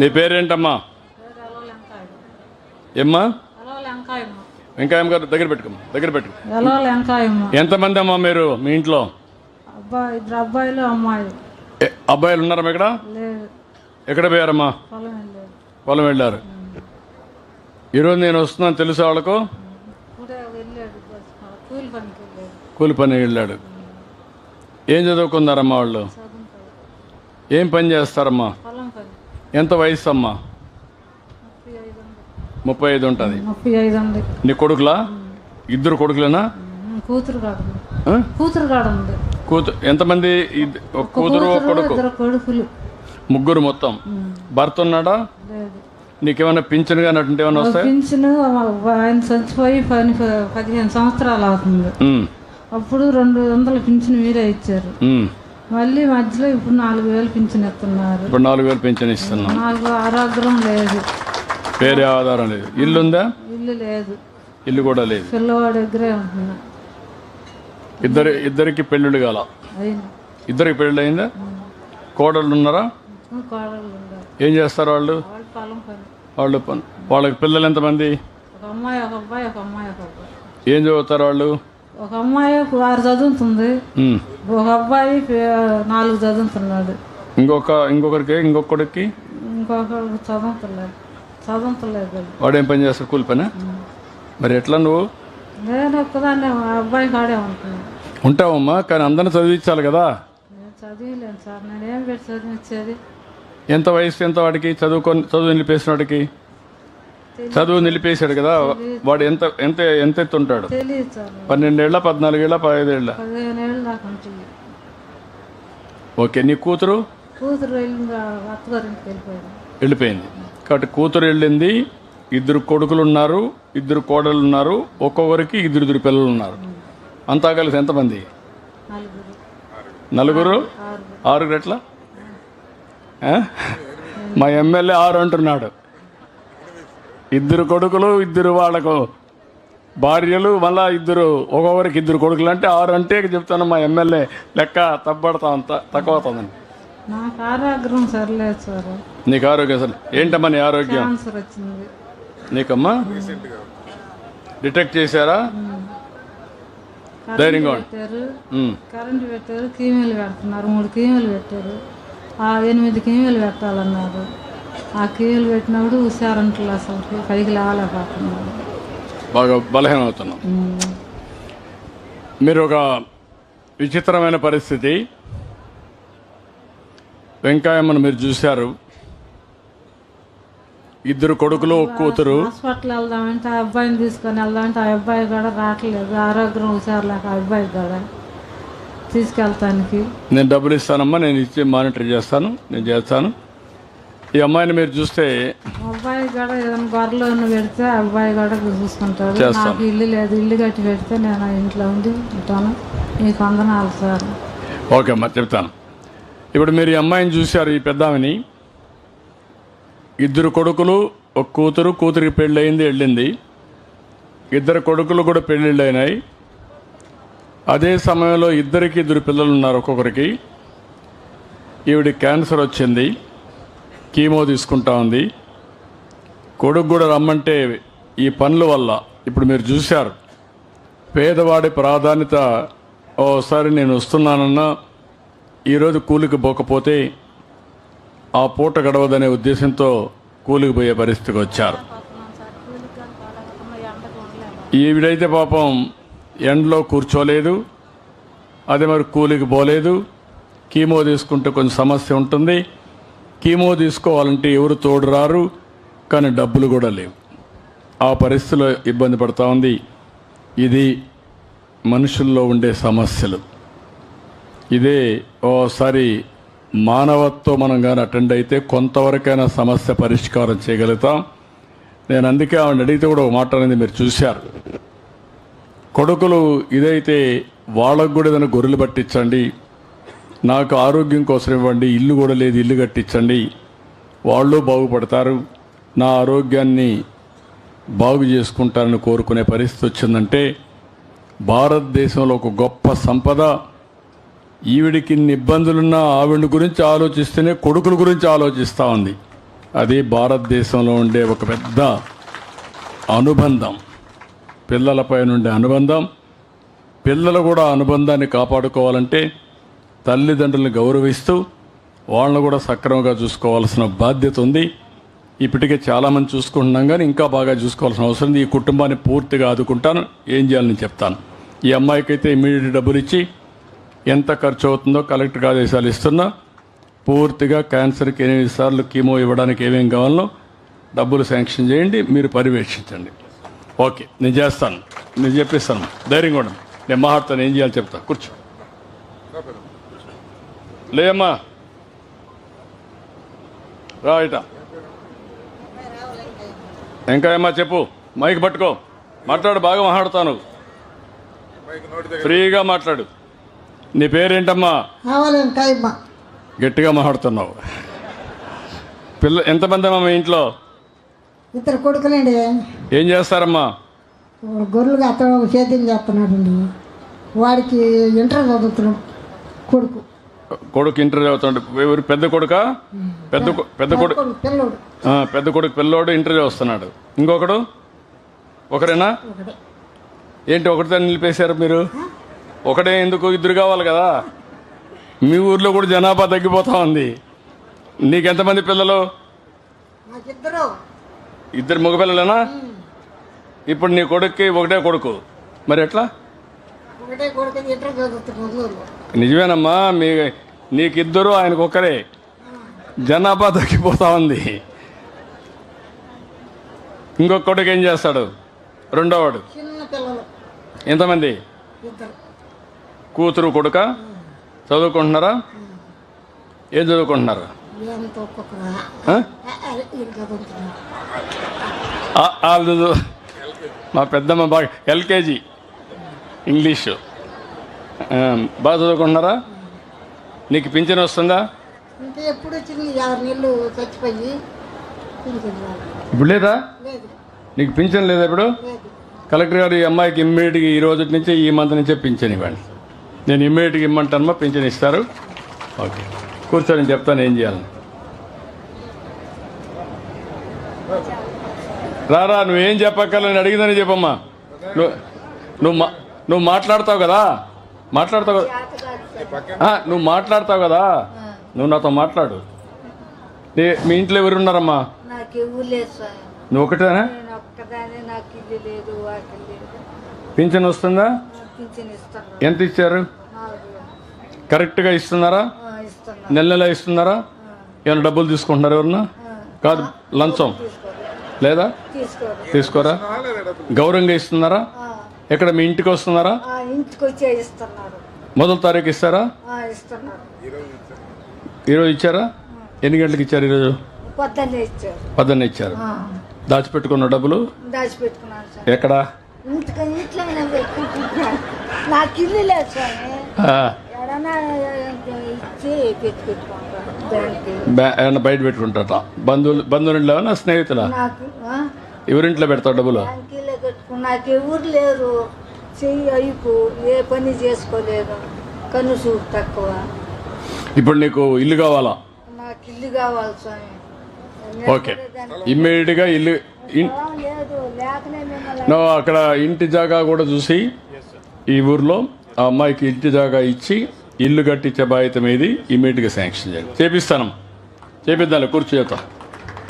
నీ పేరేంటమ్మా? ఏమ్మా? వెంకాయమ్మ గారు దగ్గర పెట్టుకోమ్మా దగ్గర పెట్టుకో. ఎంతమంది అమ్మా మీరు మీ ఇంట్లో? అబ్బాయిలు అమ్మాయి అబ్బాయిలు ఉన్నారమ్మా ఇక్కడ? ఎక్కడ పోయారమ్మా? పొలం వెళ్ళారు. ఈరోజు నేను వస్తున్నాను తెలుసా వాళ్ళకు? వెళ్ళాడు కూలి పని వెళ్ళాడు. ఏం చదువుకున్నారమ్మా వాళ్ళు? ఏం పని చేస్తారమ్మా? ఎంత వయసు అమ్మా ముప్పై ఐదు ఉంటుంది. ముప్పై ఐదు ఉంది. నీ కొడుకులా? ఇద్దరు కొడుకులేనా? కూతురు ఆ? కూతురు ఉంది కూతురు ఎంతమంది ఇద్- ఒక కూతురు ఒక కొడుకు? ఇద్దరు కొడుకులు. ముగ్గురు మొత్తం. భర్త ఉన్నాడా? లేదు. నీకేమైనా పింఛన్ కానీ అటువంటి ఏమైనా వస్తాయి? పింఛను ఆయన చచ్చిపోయి పని పదిహేను సంవత్సరాలు అవుతుంది. అప్పుడు రెండు వందల పింఛను మీరే ఇచ్చారు. మళ్ళీ మధ్యలో ఇప్పుడు నాలుగు వేలు పింఛన్ ఇస్తున్నారు ఇప్పుడు నాలుగు వేలు పింఛన్ ఇస్తున్నాం. నాకు ఆరోగ్యం లేదు. వేరే ఆధారం లేదు. ఇల్లు ఉందా? ఇల్లు లేదు. ఇల్లు కూడా లేదు. పిల్లవాడి దగ్గరే ఉంటున్నా. ఇద్దరు ఇద్దరికి పెళ్ళిళ్ళు కాల. అయింది ఇద్దరికి పెళ్ళి అయిందా? కోడళ్ళు ఉన్నారా? కోడళ్ళు ఏం చేస్తారు వాళ్ళు? వాళ్ళు పొలం పని. వాళ్ళు పని వాళ్ళకి పిల్లలు ఎంతమంది? ఒక అమ్మాయి ఒక అబ్బాయి ఒక అమ్మాయి ఒక అబ్బాయి. ఏం చదువుతారు వాళ్ళు? ఒక అమ్మాయి ఆరు చదువుతుంది. ఒక అబ్బాయి నాలుగు చదువుతున్నాడు. ఇంకొక ఇంకొకరికి ఇంకొకడికి? ఇంకొకరు చదువుతలేదు చదువుతలేదు వాడు. ఏం పని చేస్తాడు? కూలి పని? మరి ఎట్లా నువ్వు? నేను ఒక్కదాన్ని అబ్బాయి కాడే ఉంటున్నాను ఉంటావమ్మా కానీ అందరిని చదివించాలి కదా. నేను చదివలేను సార్ నేను ఏం పెట్టి చదివించేది? ఎంత వయసు ఎంత వాడికి? చదువుకొని చదువు నిలిపేసిన వాడికి? చదువు నిలిపేశాడు కదా వాడు ఎంత ఎంత ఎంత ఎత్తు ఉంటాడు ఏళ్ళు దాకా ఉంటుంది. ఓకే నీ కూతురు? వెళ్ళిపోయింది. కాబట్టి కూతురు వెళ్ళింది ఇద్దరు కొడుకులు ఉన్నారు ఇద్దరు కోడలు ఉన్నారు ఒక్కొక్కరికి ఇద్దరు ఇద్దరు పిల్లలు ఉన్నారు. అంతా కలిసి ఎంతమంది? నలుగురు. నలుగురు? ఆరు ఆరుగురు ఎట్లా? మా ఎమ్మెల్యే ఆరు అంటున్నాడు. ఇద్దరు కొడుకులు ఇద్దరు వాళ్ళకు భార్యలు మళ్ళా ఇద్దరు ఒక్కొక్కరికి ఇద్దరు కొడుకులు. అంటే ఆరు అంటే చెప్తాను మా ఎమ్మెల్యే లెక్క తప్పబడతా అంత తక్కువ అవుతుందండి నాకు ఆరోగ్యం సరిలేదు సార్. నీకు ఆరోగ్యం అసలు ఏంటమ్మా నీ ఆరోగ్యం? క్యాన్సర్ వచ్చింది. నీకమ్మా? డిటెక్ట్ చేశారా? ధైర్యంగా. పెట్టారు. కరెంట్ పెట్టారు కీమీలు పెడుతున్నారు. మూడు కీమీలు పెట్టారు. ఎనిమిది కీమీలు పెట్టాలన్నారు. ఆ కీమీలు పెట్టినప్పుడు హుషారంటలు అసలు. పైకి లేవలేకపోతున్నారు బాగా బలహీనం అవుతున్నాం. మీరు ఒక విచిత్రమైన పరిస్థితి. వెంకాయమ్మను మీరు చూశారు. ఇద్దరు కొడుకులు కూతురు. హాస్పిటల్ వెళ్దామంటే ఆ అబ్బాయిని తీసుకొని వెళ్దామంటే ఆ అబ్బాయి కూడా రావట్లేదు. ఆరోగ్యం హుషారు లేక ఆ అబ్బాయి కూడా తీసుకెళ్తానికి. నేను డబ్బులు ఇస్తానమ్మా నేను ఇచ్చి మానిటర్ చేస్తాను నేను చేస్తాను. ఈ అమ్మాయిని మీరు చూస్తే అబ్బాయి కూడా ఏదైనా పెడితే అబ్బాయి కూడా చూసుకుంటాడు. నాకు ఇల్లు లేదు ఇల్లు కట్టి పెడితే నేను ఇంట్లో ఉండి ఉంటాను. మీకు వందనాలు సార్. ఓకే అమ్మా చెప్తాను. ఇప్పుడు మీరు ఈ అమ్మాయిని చూశారు ఈ పెద్దామని ఇద్దరు కొడుకులు ఒక కూతురు కూతురికి పెళ్ళి అయింది వెళ్ళింది. ఇద్దరు కొడుకులు కూడా పెళ్ళిళ్ళు అయినాయి. అదే సమయంలో ఇద్దరికి ఇద్దరు పిల్లలు ఉన్నారు ఒక్కొక్కరికి. ఈవిడ క్యాన్సర్ వచ్చింది. కీమో తీసుకుంటా ఉంది. కొడుకు కూడా రమ్మంటే ఈ పనుల వల్ల ఇప్పుడు మీరు చూశారు. పేదవాడి ప్రాధాన్యత ఓసారి నేను వస్తున్నానన్నా ఈరోజు కూలికి పోకపోతే ఆ పూట గడవదనే ఉద్దేశంతో కూలికి పోయే పరిస్థితికి వచ్చారు. ఈవిడైతే పాపం ఎండలో కూర్చోలేదు. అదే మరి కూలికి పోలేదు. కీమో తీసుకుంటే కొంచెం సమస్య ఉంటుంది. కీమో తీసుకోవాలంటే ఎవరు తోడు రారు కానీ డబ్బులు కూడా లేవు. ఆ పరిస్థితిలో ఇబ్బంది పడతా ఉంది. ఇది మనుషుల్లో ఉండే సమస్యలు. ఇదే ఓసారి మానవత్వం మనం కానీ అటెండ్ అయితే కొంతవరకైనా సమస్య పరిష్కారం చేయగలుగుతాం. నేను అందుకే ఆవిడ అడిగితే కూడా ఒక మాట అనేది మీరు చూశారు. కొడుకులు ఇదైతే వాళ్ళకు కూడా ఏదైనా గొర్రెలు పట్టించండి. నాకు ఆరోగ్యం కోసం ఇవ్వండి ఇల్లు కూడా లేదు ఇల్లు కట్టించండి. వాళ్ళు బాగుపడతారు. నా ఆరోగ్యాన్ని బాగు చేసుకుంటారని కోరుకునే పరిస్థితి వచ్చిందంటే భారతదేశంలో ఒక గొప్ప సంపద. ఈవిడికి ఇన్ని ఇబ్బందులున్నా ఆవిడ గురించి ఆలోచిస్తేనే కొడుకుల గురించి ఆలోచిస్తూ ఉంది. అది భారతదేశంలో ఉండే ఒక పెద్ద అనుబంధం. పిల్లలపై ఉండే అనుబంధం. పిల్లలు కూడా అనుబంధాన్ని కాపాడుకోవాలంటే తల్లిదండ్రులను గౌరవిస్తూ వాళ్ళను కూడా సక్రమంగా చూసుకోవాల్సిన బాధ్యత ఉంది. ఇప్పటికే చాలామంది చూసుకుంటున్నాం కానీ ఇంకా బాగా చూసుకోవాల్సిన అవసరం ఉంది. ఈ కుటుంబాన్ని పూర్తిగా ఆదుకుంటాను. ఏం చేయాలని చెప్తాను. ఈ అమ్మాయికి అయితే ఇమీడియట్ డబ్బులు ఇచ్చి ఎంత ఖర్చు అవుతుందో కలెక్టర్ ఆదేశాలు ఇస్తున్నా. పూర్తిగా క్యాన్సర్కి ఎనిమిది సార్లు కీమో ఇవ్వడానికి ఏమేమి కావాలో డబ్బులు శాంక్షన్ చేయండి. మీరు పర్యవేక్షించండి. ఓకే నేను చేస్తాను. నేను చెప్పిస్తాను. ధైర్యంగా ఉండండి. నేను మాట్లాడతాను ఏం చేయాలి చెప్తా. కూర్చో. లేమ్మా రా ఇట. ఇంకా ఏమ్మా చెప్పు. మైక్ పట్టుకో. మాట్లాడు బాగా మాట్లాడతాను. ఫ్రీగా మాట్లాడు. నీ పేరేంటమ్మా? గట్టిగా మాట్లాడుతున్నావు. పిల్ల ఎంతమంది అమ్మా మీ ఇంట్లో? ఇద్దరు కొడుకులండి. ఏం చేస్తారమ్మా? వాడు గొర్రెలు అతను ఒక చేతిని చేస్తున్నాడండి. వాడికి ఇంటర్ చదువుతున్నాడు కొడుకు. కొడుకు ఇంటర్ చదువుతాడు. ఎవరు పెద్ద కొడుక? పెద్ద పెద్ద కొడుకు. పెద్ద కొడుకు పిల్లోడు ఇంటర్ చదువుతున్నాడు ఇంకొకడు? ఒకరేనా ఏంటి ఒకటితో నిలిపేశారు మీరు? ఒకటే ఎందుకు? ఇద్దరు కావాలి కదా. మీ ఊర్లో కూడా జనాభా తగ్గిపోతా ఉంది. నీకెంతమంది పిల్లలు? ఇద్దరు మగపిల్లలేనా? ఇప్పుడు నీ కొడుక్కి ఒకటే కొడుకు. మరి ఎట్లా? ఒకటే కొడుకు నిజమేనమ్మా మీ నీకిద్దరు ఆయనకు ఒక్కరే జనాభా తగ్గిపోతా ఉంది. ఇంకొక కొడుకు ఏం చేస్తాడు రెండోవాడు ఎంతమంది? కూతురు కొడుక? చదువుకుంటున్నారా? ఏం చదువుకుంటున్నారు? వీళ్ళు మా పెద్దమ్మ బాగా ఎల్కేజీ. ఇంగ్లీషు. బాగా చదువుకుంటున్నారా? నీకు పింఛన్ వస్తుందా? ఎప్పుడు వచ్చింది ఆరు నెలలు చచ్చిపోయి. ఇప్పుడు లేదా? నీకు పింఛన్ లేదా ఇప్పుడు? కలెక్టర్ గారు ఈ అమ్మాయికి ఇమ్మీడియట్గా ఈ రోజు నుంచి ఈ మంత్ నుంచే పింఛన్ ఇవ్వండి. నేను ఇమ్మీడియట్గా ఇమ్మంటానమ్మా పింఛన్ ఇస్తారు. ఓకే. కూర్చొని చెప్తాను ఏం చేయాలని రారా నువ్వేం చెప్పక్కర్లేదు నేను అడిగిందని చెప్పమ్మా. నువ్వు నువ్వు మా నువ్వు మాట్లాడతావు కదా? మాట్లాడతావు నువ్వు మాట్లాడతావు కదా. నువ్వు నాతో మాట్లాడు. మీ ఇంట్లో ఎవరు ఉన్నారమ్మా? నువ్వు ఒకటేనా? పింఛన్ వస్తుందా? ఎంత ఇచ్చారు. కరెక్ట్గా ఇస్తున్నారా? నెల నెల ఇస్తున్నారా? ఏమైనా డబ్బులు తీసుకుంటున్నారా ఎవరన్నా? కాదు లంచం. లేదా? తీసుకోరు. గౌరవంగా ఇస్తున్నారా? ఎక్కడ మీ ఇంటికి వస్తున్నారా? ఆ, ఇంటికి వచ్చే ఇస్తున్నారు. మొదటి తారీఖు ఇస్తారా? ఇస్తున్నారు. ఈరోజు ఇచ్చారా? ఎన్ని గంటలకు ఇచ్చారు ఈరోజు? పొద్దున్నే ఇచ్చారు. పద్దెన్న ఇచ్చారు. ఆ, దాచిపెట్టుకున్న డబ్బులు? దాచిపెట్టుకున్నాను ఎక్కడ? ఇంటికి నాకు ఇల్లు లేదు స్వామి. ఎడనా ఇచ్చి పెట్టుకుంటాను బయట పెట్టుకుంటాట బంధువులు బంధువులు స్నేహితులా? నాకు? ఎవరింట్లో పెడతావు డబ్బులు? బ్యాంకీలో నాకు ఎవరు లేరు. చెయ్యి అయిపు ఏ పని చేసుకోలేదు. కన్ను చూపు తక్కువ. ఇప్పుడు నీకు ఇల్లు కావాలా? నాకు ఇల్లు కావాలి స్వామి. ఓకే. ఇమ్మీడియట్గా ఇల్లు ఇన్- ఆ, లేదు లేకనే మిమ్మల్ని నువ్వు అక్కడ ఇంటి జాగా కూడా చూసి ఈ ఊర్లో ఆ అమ్మాయికి ఇంటి జాగా ఇచ్చి ఇల్లు కట్టించే బాధ్యత మీది. ఇమీడియట్గా శాంక్షన్ చేయండి. చేపిస్తాను. చేపిద్దాం కూర్చోతాం